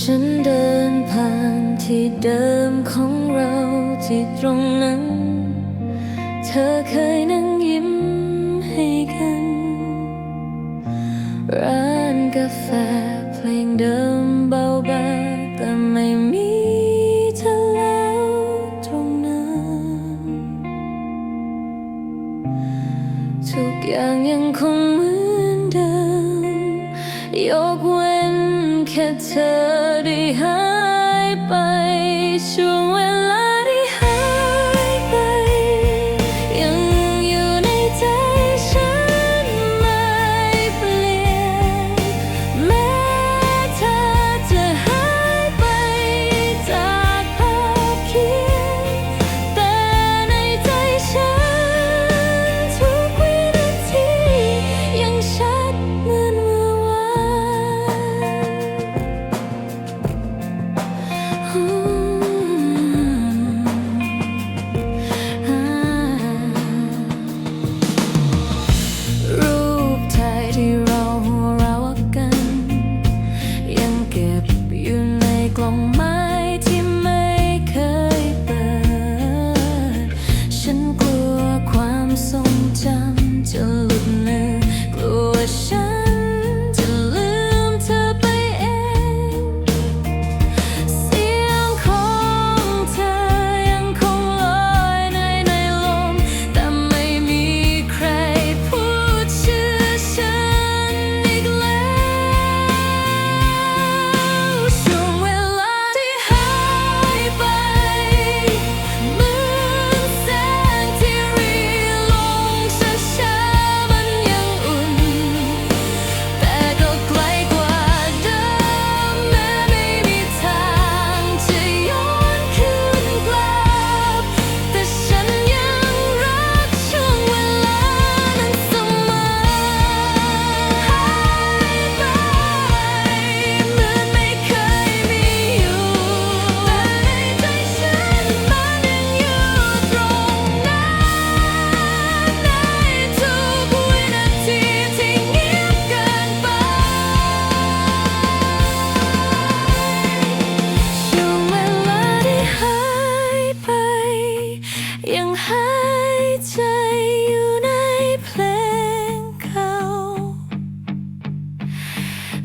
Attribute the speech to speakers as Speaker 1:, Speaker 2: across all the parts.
Speaker 1: ฉันเดินผ่านที่เดิมของเราที่ตรงนั้น เธอเคยนั่งยิ้มให้กัน ร้านกาแฟเพลงเดิมเบาบางแต่ไม่มีเธอแล้วตรงนั้น ทุกอย่างยังคงเหมือนเดิมยกเว้น แค่เธอได้หายไปช่วงเวลา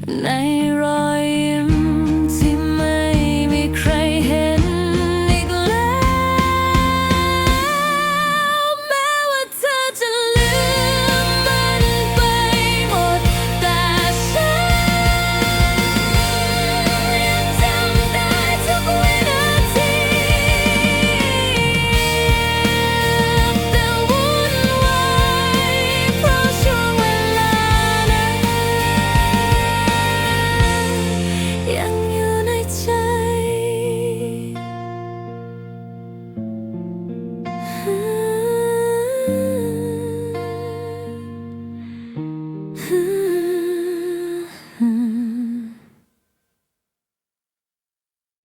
Speaker 1: Nairobi.